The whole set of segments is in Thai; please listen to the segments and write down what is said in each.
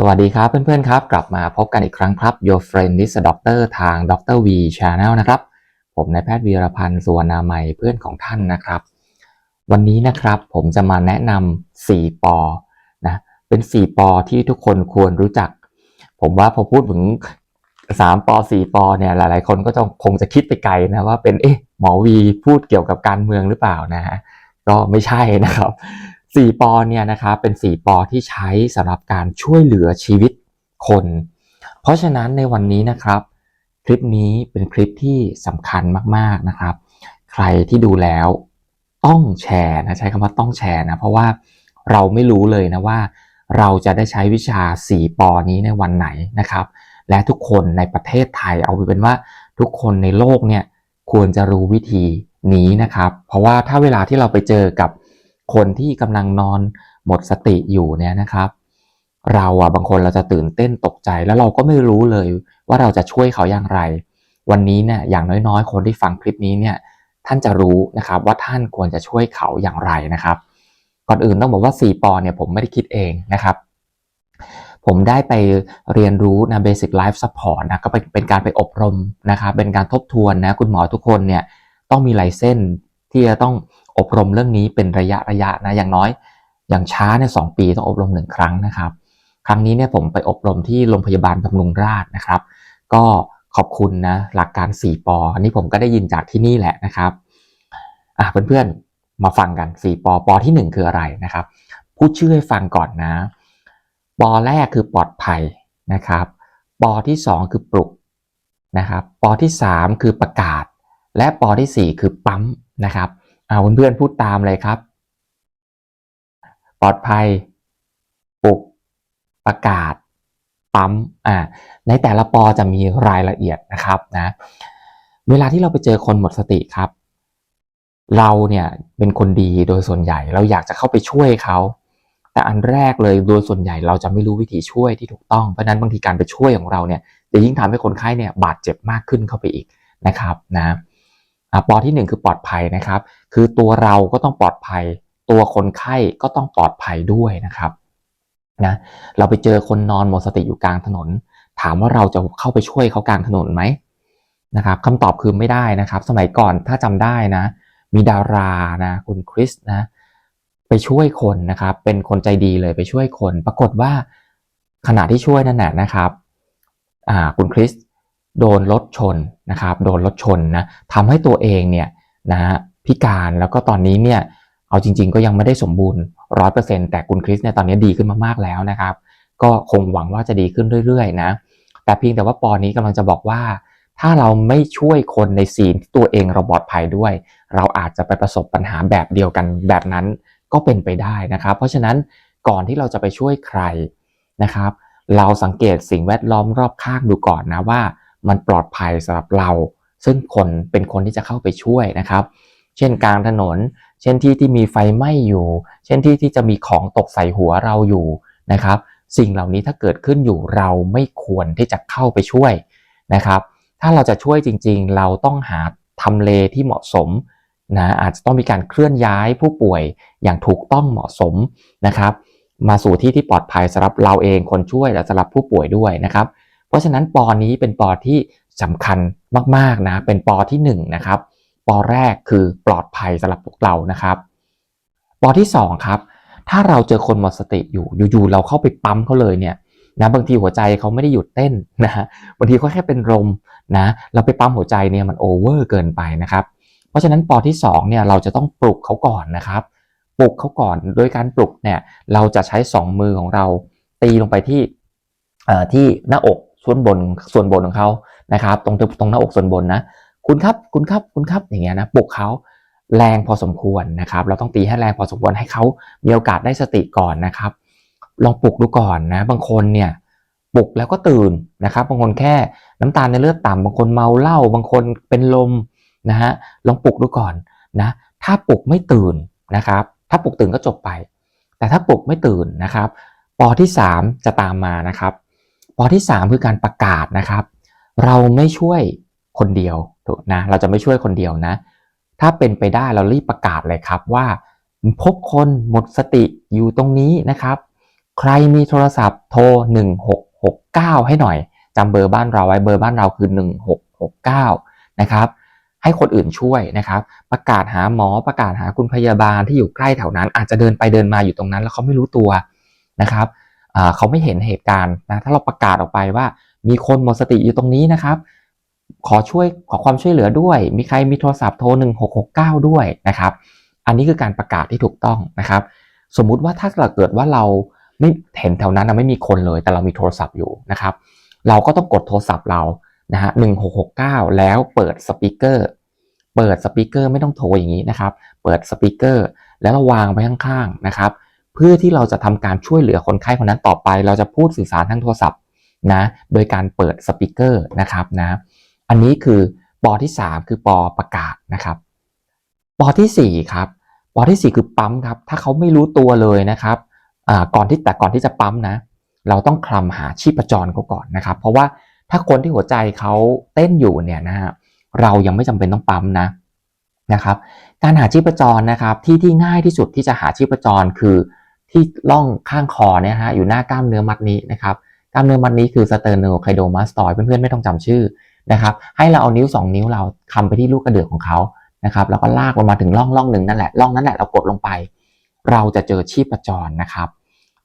สวัสดีครับเพื่อนๆครับ กลับมาพบกันอีกครั้งครับ Your Friend is a Doctor ทาง Dr. V Channel นะครับ ผมนายแพทย์วีรพันธ์สุวรรณามัยเพื่อนของท่านนะครับ วันนี้นะครับผมจะมาแนะนำ4ปอนะเป็น 4ปอที่ทุกคนควรรู้จัก ผมว่าพอพูดถึง 3ปอ4ปอเนี่ยหลายๆ คนก็จะคงจะคิดไปไกลนะว่าเป็นเอ๊ะหมอวีพูดเกี่ยวกับการเมืองหรือเปล่านะฮะก็ไม่ใช่นะครับ สี่ปอเนี่ยนะครับเป็นสี่ปอที่ใช้สำหรับการช่วยเหลือชีวิตคน เพราะฉะนั้นในวันนี้นะครับ คลิปนี้เป็นคลิปที่สำคัญมากๆนะครับ ใครที่ดูแล้วต้องแชร์นะใช้คำว่าต้องแชร์นะเพราะว่าเราไม่รู้เลยนะว่า เราจะได้ใช้วิชา 4ปอนี้ในวันไหนนะครับ และทุกคนในประเทศไทยเอาไปเป็นว่าทุกคนในโลกเนี่ยควรจะรู้วิธีนี้นะครับ เพราะว่าถ้าเวลาที่เราไปเจอกับ คนที่กำลังนอนหมดสติอยู่เนี่ยนะครับ เราอะบางคนเราจะตื่นเต้นตกใจแล้วเราก็ไม่รู้เลยว่าเราจะช่วยเขาอย่างไร วันนี้เนี่ยอย่างน้อยๆ คนที่ฟังคลิปนี้เนี่ยท่านจะรู้นะครับว่าท่านควรจะช่วยเขาอย่างไรนะครับ ก่อนอื่นต้องบอกว่า 4 ปอเนี่ยผมไม่ได้คิดเองนะครับ ผมได้ไปเรียนรู้นะ Basic Life Support นะก็เป็นเป็นการไปอบรมนะครับ เป็นการทบทวนนะคุณหมอทุกคนเนี่ยต้องมีไลเส้นที่จะต้อง อบรมเรื่องนี้เป็นระยะระยะนะอย่างน้อย อย่างช้าเนี่ยสปีต้องอบรมหนึ่งครั้งนะครับ ครั้งนี้เนี่ยผมไปอบรมที่โรงพยาบาลบำรุงราษฎร์นะครับ ก็ขอบคุณนะหลักการ4ปออันนี้ผมก็ได้ยินจากที่นี่แหละนะครับอะเพื่อนๆมาฟังกัน4ปอปอที่ 1 คืออะไรนะครับพูดชื่อให้ฟังก่อนนะปอแรกคือปลอดภัยนะครับปอที่ 2 คือปลุกนะครับปอที่ 3 คือประกาศ และปอที่ 4 คือปั๊มนะครับ อาเพื่อนๆพูดตามเลยครับ ปลอดภัยปลุกประกาศ ปั๊มอ่าในแต่ละปอจะมีรายละเอียดนะครับนะเวลาที่เราไปเจอคนหมดสติครับ เราเนี่ยเป็นคนดีโดยส่วนใหญ่เราอยากจะเข้าไปช่วยเขาแต่อันแรกเลยโดยส่วนใหญ่เราจะไม่รู้วิธีช่วยที่ถูกต้องเพราะฉะนั้นบางทีการไปช่วยของเราเนี่ยจะยิ่งทำให้คนไข้เนี่ยบาดเจ็บมากขึ้นเข้าไปอีกนะครับนะ ปอที่ 1 คือปลอดภัยนะครับ คือตัวเราก็ต้องปลอดภัย ตัวคนไข้ก็ต้องปลอดภัยด้วยนะครับนะเราไปเจอคนนอนหมดสติอยู่กลางถนน ถามว่าเราจะเข้าไปช่วยเขากลางถนนไหมนะครับคำตอบคือไม่ได้นะครับ สมัยก่อนถ้าจำได้นะ มีดารานะคุณคริสนะไปช่วยคนนะครับ เป็นคนใจดีเลยไปช่วยคน ปรากฏว่าขณะที่ช่วยนั่นแหละนะครับอ่าคุณคริส โดนรถชนนะครับ โดนรถชนนะทำให้ตัวเองเนี่ยนะฮะพิการแล้วก็ตอนนี้เนี่ยเอาจริง ๆ ก็ยังไม่ได้สมบูรณ์ร้อยเปอร์เซ็นแต่คุณคริสเนี่ยตอนนี้ดีขึ้นมากๆแล้วนะครับ ก็คงหวังว่าจะดีขึ้นเรื่อยๆนะแต่เพียงแต่ว่าปอนี้กำลังจะบอกว่า ถ้าเราไม่ช่วยคนในซีนตัวเองเราปลอดภัยด้วย เราอาจจะไปประสบปัญหาแบบเดียวกันแบบนั้นก็เป็นไปได้นะครับ เพราะฉะนั้นก่อนที่เราจะไปช่วยใครนะครับ เราสังเกตสิ่งแวดล้อมรอบข้างดูก่อนนะว่า มันปลอดภัยสำหรับเรา ซึ่งคนเป็นคนที่จะเข้าไปช่วยนะครับ เช่นกลางถนน เช่นที่ที่มีไฟไหม้อยู่ เช่นที่ที่จะมีของตกใส่หัวเราอยู่นะครับ สิ่งเหล่านี้ถ้าเกิดขึ้นอยู่เราไม่ควรที่จะเข้าไปช่วยนะครับ ถ้าเราจะช่วยจริงๆ เราต้องหาทำเลที่เหมาะสมนะอาจจะต้องมีการเคลื่อนย้ายผู้ป่วยอย่างถูกต้องเหมาะสมนะครับ มาสู่ที่ที่ปลอดภัยสำหรับเราเองคนช่วยและสำหรับผู้ป่วยด้วยนะครับ เพราะฉะนั้นปอนี้เป็นปอที่สำคัญมากๆนะ เป็นปอที่1นนะครับปอแรกคือปลอดภัยสำหรับพวกเรานะครับ ปอที่2ครับ ถ้าเราเจอคนหมดสติอยู่อยู่ๆเราเข้าไปปั๊มเขาเลยเนี่ยนะบางทีหัวใจเขาไม่ได้หยุดเต้นนะฮะบางทีเขาแค่เป็นลมนะ เราไปปั๊มหัวใจเนี่ยมันโอเวอร์เกินไปนะครับ เพราะฉะนั้นปอที่2เนี่ยเราจะต้องปลุกเขาก่อนนะครับ ปลุกเขาก่อนโดยการปลุกเนี่ยเราจะใช้ 2 มือของเราตีลงไปที่ที่หน้าอก ส่วนบนส่วนบนของเขานะครับ ตรงตรงหน้าอกส่วนบนนะ คุณครับคุณครับคุณครับอย่างเงี้ยนะปลุกเขาแรงพอสมควรนะครับ เราต้องตีให้แรงพอสมควรให้เขามีโอกาสได้สติก่อนนะครับ ลองปลุกดูก่อนนะบางคนเนี่ยปลุกแล้วก็ตื่นนะครับ บางคนแค่น้ำตาลในเลือดต่ำบางคนเมาเหล้าบางคนเป็นลมนะฮะลองปลุกดูก่อนนะถ้าปลุกไม่ตื่นนะครับ ถ้าปลุกตื่นก็จบไป แต่ถ้าปลุกไม่ตื่นนะครับ ปอที่ 3 จะตามมานะครับ ปอที่ 3 คือการประกาศนะครับ เราไม่ช่วยคนเดียวถูกนะเราจะไม่ช่วยคนเดียวนะ ถ้าเป็นไปได้เรารีบประกาศเลยครับว่า พบคนหมดสติอยู่ตรงนี้นะครับ ใครมีโทรศัพท์โทร 1669 ให้หน่อยจำเบอร์บ้านเราไว้เบอร์บ้านเราคือ 1669 นะครับให้คนอื่นช่วยนะครับ ประกาศหาหมอประกาศหาคุณพยาบาลที่อยู่ใกล้แถวนั้น อาจจะเดินไปเดินมาอยู่ตรงนั้น แล้วเขาไม่รู้ตัวนะครับ เขาไม่เห็นเหตุการณ์นะถ้าเราประกาศออกไปว่า มีคนหมดสติอยู่ตรงนี้นะครับ ขอช่วยขอความช่วยเหลือด้วย มีใครมีโทรศัพท์โทร 1669 ด้วยนะครับ อันนี้คือการประกาศที่ถูกต้องนะครับ สมมุติว่าถ้าเกิดว่าเราไม่เห็นแถวนั้นนะไม่มีคนเลย แต่เรามีโทรศัพท์อยู่นะครับ เราก็ต้องกดโทรศัพท์เรานะฮะ1669แล้วเปิดสปีกเกอร์ เปิดสปีกเกอร์ไม่ต้องโทรอย่างนี้นะครับ เปิดสปีกเกอร์แล้วเราวางไว้ข้างๆนะครับ เพื่อที่เราจะทำการช่วยเหลือคนไข้คนนั้นต่อไป เราจะพูดสื่อสารทางโทรศัพท์นะโดยการเปิดสปีกเกอร์นะครับนะอันนี้คือปอที่ 3 คือปอประกาศนะครับปอที่4ครับปอที่ 4 คือปั๊มครับถ้าเขาไม่รู้ตัวเลยนะครับอ่าก่อนที่แต่ก่อนที่จะปั๊มนะ เราต้องคลำหาชีพจรเขาก่อนนะครับ เพราะว่าถ้าคนที่หัวใจเขาเต้นอยู่เนี่ยนะฮะเรายังไม่จำเป็นต้องปั๊มนะนะครับ การหาชีพจรนะครับที่ที่ง่ายที่สุดที่จะหาชีพจรคือ ที่ล่องข้างคอเนี่ยฮะอยู่หน้ากล้ามเนื้อมัดนี้นะครับกล้ามเนื้อมัดนี้คือสเตอร์โนไคโดมาสตอยเพื่อนๆไม่ต้องจำชื่อนะครับให้เราเอานิ้ว 2 นิ้วเราคำไปที่ลูกกระเดือกของเขานะครับแล้วก็ลากลงมาถึงร่องร่องหนึ่งนั่นแหละร่องนั้นแหละเรากดลงไป เราจะเจอชีพจรนะครับ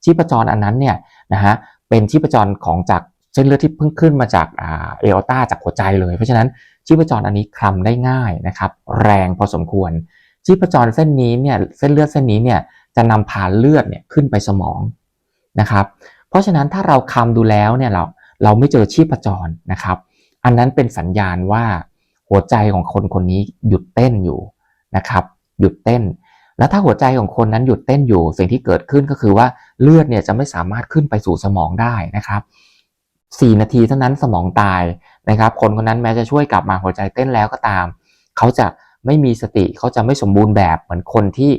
ชีพจรอันนั้นเนี่ยนะฮะเป็นชีพจรของจากเส้นเลือดที่เพิ่งขึ้นมาจากอ่าเออต้าจากหัวใจเลย เพราะฉะนั้นชีพจรอันนี้คลำได้ง่ายนะครับ แรงพอสมควร ชีพจรเส้นนี้เนี่ยเส้นเลือดเส้นนี้เนี่ย จะนำพาเลือดเนี่ยขึ้นไปสมองนะครับ เพราะฉะนั้นถ้าเราคำดูแล้วเนี่ยเราเราไม่เจอชีพจรนะครับ อันนั้นเป็นสัญญาณว่าหัวใจของคนคนนี้หยุดเต้นอยู่นะครับหยุดเต้น แล้วถ้าหัวใจของคนนั้นหยุดเต้นอยู่ สิ่งที่เกิดขึ้นก็คือว่าเลือดเนี่ยจะไม่สามารถขึ้นไปสู่สมองได้นะครับ4นาทีเท่านั้นสมองตายนะครับ คนคนนั้นแม้จะช่วยกลับมาหัวใจเต้นแล้วก็ตาม เขาจะไม่มีสติเขาจะไม่สมบูรณ์แบบเหมือนคนที่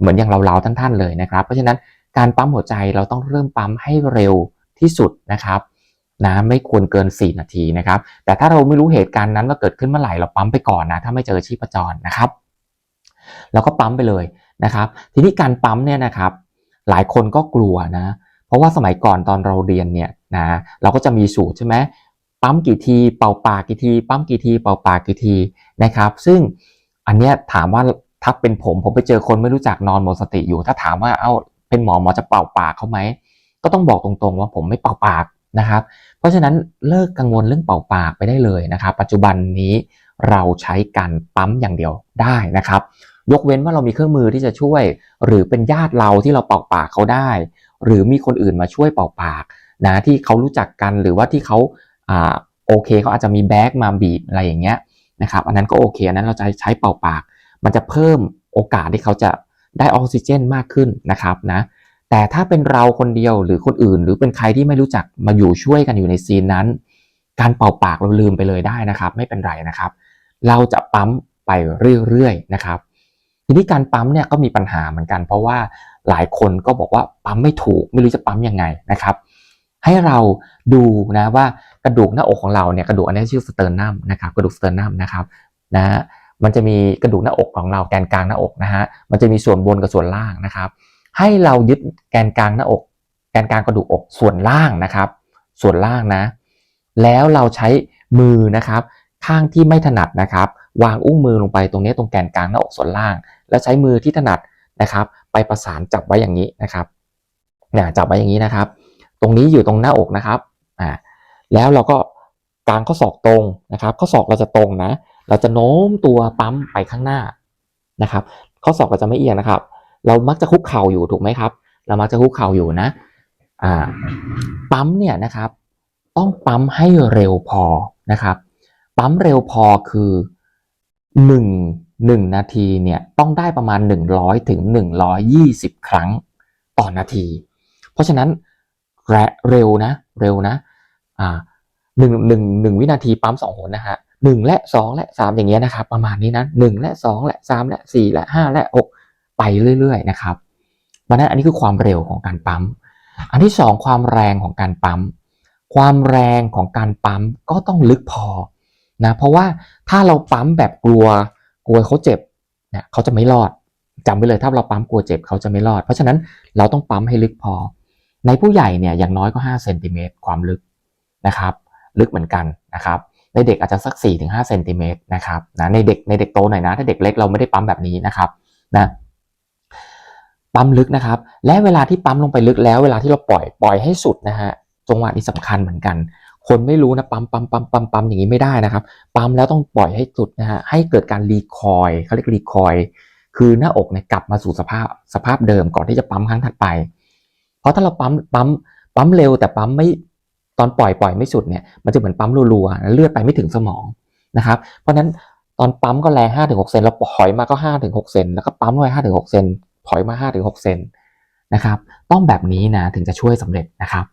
เหมือนอย่างเราๆท่านๆเลยนะครับ เพราะฉะนั้นการปั๊มหัวใจเราต้องเริ่มปั๊มให้เร็วที่สุดนะครับนะไม่ควรเกิน 4 นาทีนะครับ แต่ถ้าเราไม่รู้เหตุการณ์นั้นว่าเกิดขึ้นเมื่อไหร่เราปั๊มไปก่อนนะ ถ้าไม่เจอชีพจรนะครับ เราก็ปั๊มไปเลยนะครับ ทีนี้การปั๊มเนี่ยนะครับ หลายคนก็กลัวนะ เพราะว่าสมัยก่อนตอนเราเรียนเนี่ยนะเราก็จะมีสูตรใช่ไหมปั๊มกี่ที เป่าปากกี่ที ปั๊มกี่ที เป่าปากกี่ทีนะครับ ซึ่งอันเนี้ยถามว่า ถ้าเป็นผมผมไปเจอคนไม่รู้จักนอนหมดสติอยู่ ถ้าถามว่าเอ้าเป็นหมอหมอจะเป่าปากเขาไหมก็ต้องบอกตรงๆว่าผมไม่เป่าปากนะครับ เพราะฉะนั้นเลิกกังวลเรื่องเป่าปากไปได้เลยนะครับ ปัจจุบันนี้เราใช้การปั๊มอย่างเดียวได้นะครับ ยกเว้นว่าเรามีเครื่องมือที่จะช่วย หรือเป็นญาติเราที่เราเป่าปากเขาได้ หรือมีคนอื่นมาช่วยเป่าปากนะที่เขารู้จักกันหรือว่าที่เขาอ่าโอเคเขาอาจจะมีแบ็กมาบีบอะไรอย่างเงี้ยนะครับอันนั้นก็โอเคอันนั้นเราจะใช้เป่าปาก มันจะเพิ่มโอกาสที่เขาจะได้ออกซิเจนมากขึ้นนะครับนะแต่ถ้าเป็นเราคนเดียวหรือคนอื่น หรือเป็นใครที่ไม่รู้จักมาอยู่ช่วยกันอยู่ในซีนนั้น การเป่าปากเราลืมไปเลยได้นะครับ ไม่เป็นไรนะครับ เราจะปั๊มไปเรื่อยๆนะครับ ทีนี้การปั๊มเนี่ยก็มีปัญหาเหมือนกัน เพราะว่าหลายคนก็บอกว่าปั๊มไม่ถูก ไม่รู้จะปั๊มยังไงนะครับ ให้เราดูนะว่ากระดูกหน้าอกของเราเนี่ยกระดูกอันนี้ชื่อสเตอร์นัมนะครับกระดูกสเตอร์นัมนะครับนะ มันจะมีกระดูกหน้าอกของเราแกนกลางหน้าอกนะฮะ มันจะมีส่วนบนกับส่วนล่างนะครับ ให้เรายึดแกนกลางหน้าอก แกนกลางกระดูกอกส่วนล่างนะครับ ส่วนล่างนะ แล้วเราใช้มือนะครับ ข้างที่ไม่ถนัดนะครับ วางอุ้งมือลงไปตรงนี้ตรงแกนกลางหน้าอกส่วนล่าง แล้วใช้มือที่ถนัดนะครับ ไปประสานจับไว้อย่างนี้นะครับเนี่ยจับไว้อย่างนี้นะครับ ตรงนี้อยู่ตรงหน้าอกนะครับ อ่า แล้วเราก็กลางข้อศอกตรงนะครับ ข้อศอกเราจะตรงนะ เราจะโน้มตัวปั๊มไปข้างหน้านะครับ ข้อศอกเราจะไม่เอียงนะครับ เรามักจะคุกเข่าอยู่ถูกไหมครับ เรามักจะคุกเข่าอยู่นะอ่าปั๊มเนี่ยนะครับ ต้องปั๊มให้เร็วพอนะครับ ปั๊มเร็วพอคือหนึ่งหนึ่งนาทีเนี่ยต้องได้ประมาณ 100ถึง120 ครั้งต่อนาที เพราะฉะนั้นแรเร็วนะเร็วนะอ่าหนึ่งหนึ่งหนึ่งวินาทีปั๊มสองหนนะฮะ หนึ่งและสองและสามอย่างเงี้ยนะครับ ประมาณนี้นะหนึ่งและสองและสามและสี่และห้าและหกไปเรื่อยๆนะครับเพราะนั้นอันนี้คือความเร็วของการปั๊ม อันที่สองความแรงของการปั๊ม ความแรงของการปั๊มก็ต้องลึกพอนะเพราะว่าถ้าเราปั๊มแบบกลัวกลัวเขาเจ็บเนี่ยเขาจะไม่รอดจำไว้เลยถ้าเราปั๊มกลัวเจ็บเขาจะไม่รอด เพราะฉะนั้นเราต้องปั๊มให้ลึกพอ ในผู้ใหญ่เนี่ยอย่างน้อยก็5เซนติเมตรความลึกนะครับ ลึกเหมือนกันนะครับ ในเด็กอาจจะสัก4-5เซนติเมตรนะครับนะในเด็กในเด็กโตหน่อยนะถ้าเด็กเล็กเราไม่ได้ปั๊มแบบนี้นะครับนะปั๊มลึกนะครับ และเวลาที่ปั๊มลงไปลึกแล้วเวลาที่เราปล่อยปล่อยให้สุดนะฮะจังหวะนี้สำคัญเหมือนกัน คนไม่รู้นะปั๊มปั๊มปั๊มปั๊มปั๊มอย่างนี้ไม่ได้นะครับ ปั๊มแล้วต้องปล่อยให้สุดนะฮะให้เกิดการรีคอยเขาเรียกรีคอยคือหน้าอกเนี่ยกลับมาสู่สภาพสภาพเดิมก่อนที่จะปั๊มครั้งถัดไป เพราะถ้าเราปั๊มปั๊มปั๊มเร็วแต่ปั๊มไม่ ตอนปล่อยปล่อยไม่สุดเนี่ยมันจะเหมือนปั๊มรัวๆเลือดไปไม่ถึงสมองนะครับ เพราะฉะนั้นตอนปั๊มก็แรง5-6เซนแล้วถอยมาก็5-6เซนแล้วก็ปั๊มด้วย5-6เซนถอยมา5-6เซนนะครับ ต้องแบบนี้นะถึงจะช่วยสำเร็จนะครับ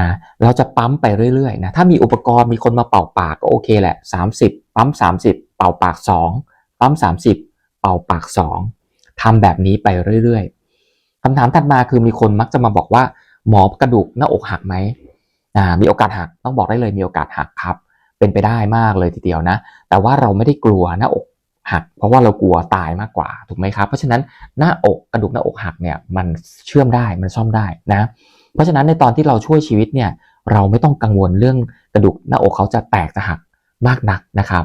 นะเราจะปั๊มไปเรื่อยๆนะถ้ามีอุปกรณ์มีคนมาเป่าปากก็โอเคแหละ 30 ปั๊ม 30 เป่าปาก 2 ปั๊ม 30 เป่าปาก 2ทำแบบนี้ไปเรื่อยๆคำถามถัดมาคือมีคนมักจะมาบอกว่า หมอกระดูกหน้าอกหักไหม มีโอกาสหักต้องบอกได้เลยมีโอกาสหักครับ เป็นไปได้มากเลยทีเดียวนะ แต่ว่าเราไม่ได้กลัวหน้าอกหัก เพราะว่าเรากลัวตายมากกว่าถูกไหมครับ เพราะฉะนั้นหน้าอกกระดูกหน้าอกหักเนี่ยมันเชื่อมได้มันซ่อมได้นะ เพราะฉะนั้นในตอนที่เราช่วยชีวิตเนี่ยเราไม่ต้องกังวลเรื่องกระดูกหน้าอกเขาจะแตกจะหักมากนักนะครับ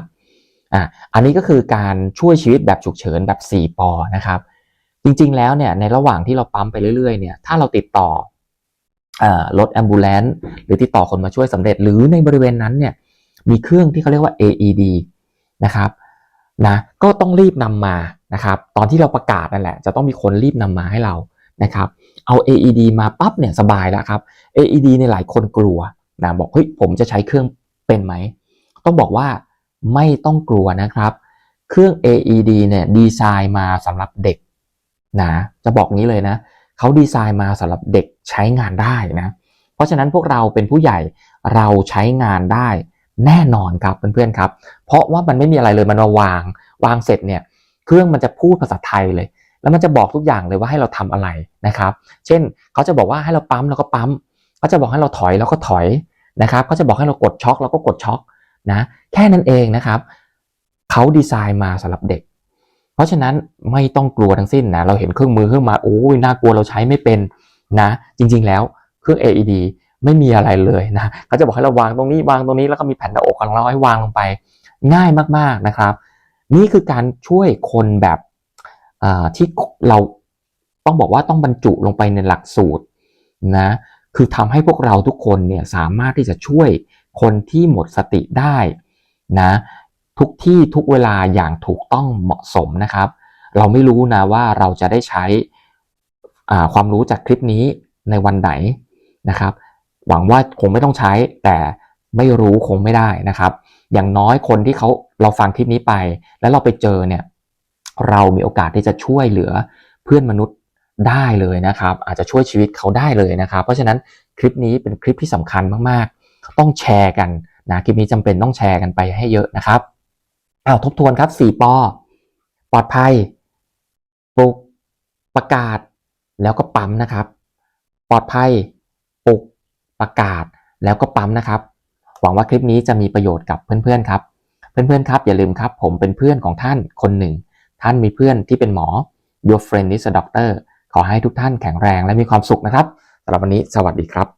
อ่าอันนี้ก็คือการช่วยชีวิตแบบฉุกเฉินแบบ 4 ปอนะครับ จริงๆแล้วเนี่ยในระหว่างที่เราปั๊มไปเรื่อยๆเนี่ยถ้าเราติดต่อ รถแอมบูเลนต์หรือติดต่อคนมาช่วยสำเร็จ หรือในบริเวณนั้นเนี่ยมีเครื่องที่เขาเรียกว่า AED นะครับนะก็ต้องรีบนำมานะครับตอนที่เราประกาศนั่นแหละ จะต้องมีคนรีบนำมาให้เรานะครับเอา AED มาปั๊บเนี่ยสบายแล้วครับ AED ในหลายคนกลัวนะบอกเฮ้ยผมจะใช้เครื่องเป็นไหม ต้องบอกว่าไม่ต้องกลัวนะครับ เครื่อง AED เนี่ยดีไซน์มาสำหรับเด็กนะจะบอกงี้เลยนะเขาดีไซน์มาสำหรับเด็ก ใช้งานได้นะ เพราะฉะนั้นพวกเราเป็นผู้ใหญ่เราใช้งานได้แน่นอนครับเพื่อนๆครับ เพราะว่ามันไม่มีอะไรเลยมันมาวางวางเสร็จเนี่ยเครื่องมันจะพูดภาษาไทยเลย แล้วมันจะบอกทุกอย่างเลยว่าให้เราทำอะไรนะครับ เช่นเขาจะบอกว่าให้เราปั๊มเราก็ปั๊มเขาจะบอกให้เราถอยเราก็ถอยนะครับเขาจะบอกให้เรากดช็อคเราก็กดช็อคนะแค่นั้นเองนะครับเขาดีไซน์มาสำหรับเด็ก เพราะฉะนั้นไม่ต้องกลัวทั้งสิ้นนะเราเห็นเครื่องมือเครื่องมาโอ้ยน่ากลัวเราใช้ไม่เป็น นะ จริง ๆ แล้วเครื่อง AED ไม่มีอะไรเลยนะเขาจะบอกให้เราวางตรงนี้วางตรงนี้แล้วก็มีแผ่นหน้าอกของเราให้วางลงไป ง่ายมากๆนะครับ นี่คือการช่วยคนแบบที่เราต้องบอกว่าต้องบรรจุลงไปในหลักสูตรนะคือทำให้พวกเราทุกคนเนี่ยสามารถที่จะช่วยคนที่หมดสติได้นะทุกที่ทุกเวลาอย่างถูกต้องเหมาะสมนะครับ เราไม่รู้นะว่าเราจะได้ใช้ ความรู้จากคลิปนี้ในวันไหนนะครับ หวังว่าคงไม่ต้องใช้แต่ไม่รู้คงไม่ได้นะครับ อย่างน้อยคนที่เขาเราฟังคลิปนี้ไป แล้วเราไปเจอเนี่ยเรามีโอกาสที่จะช่วยเหลือเพื่อนมนุษย์ได้เลยนะครับ อาจจะช่วยชีวิตเขาได้เลยนะครับ เพราะฉะนั้นคลิปนี้เป็นคลิปที่สำคัญมากๆ ต้องแชร์กันนะคลิปนี้จำเป็นต้องแชร์กันไปให้เยอะนะครับอ้าวทบทวนครับ4ปอปลอดภัยปลุกประกาศ แล้วก็ปั๊มนะครับ ปลอดภัยปลุกประกาศแล้วก็ปั๊มนะครับ หวังว่าคลิปนี้จะมีประโยชน์กับเพื่อนๆครับ เพื่อนๆครับอย่าลืมครับ ผมเป็นเพื่อนของท่านคนหนึ่ง ท่านมีเพื่อนที่เป็นหมอ Your friend is a doctor ขอให้ทุกท่านแข็งแรงและมีความสุขนะครับสำหรับวันนี้สวัสดีครับ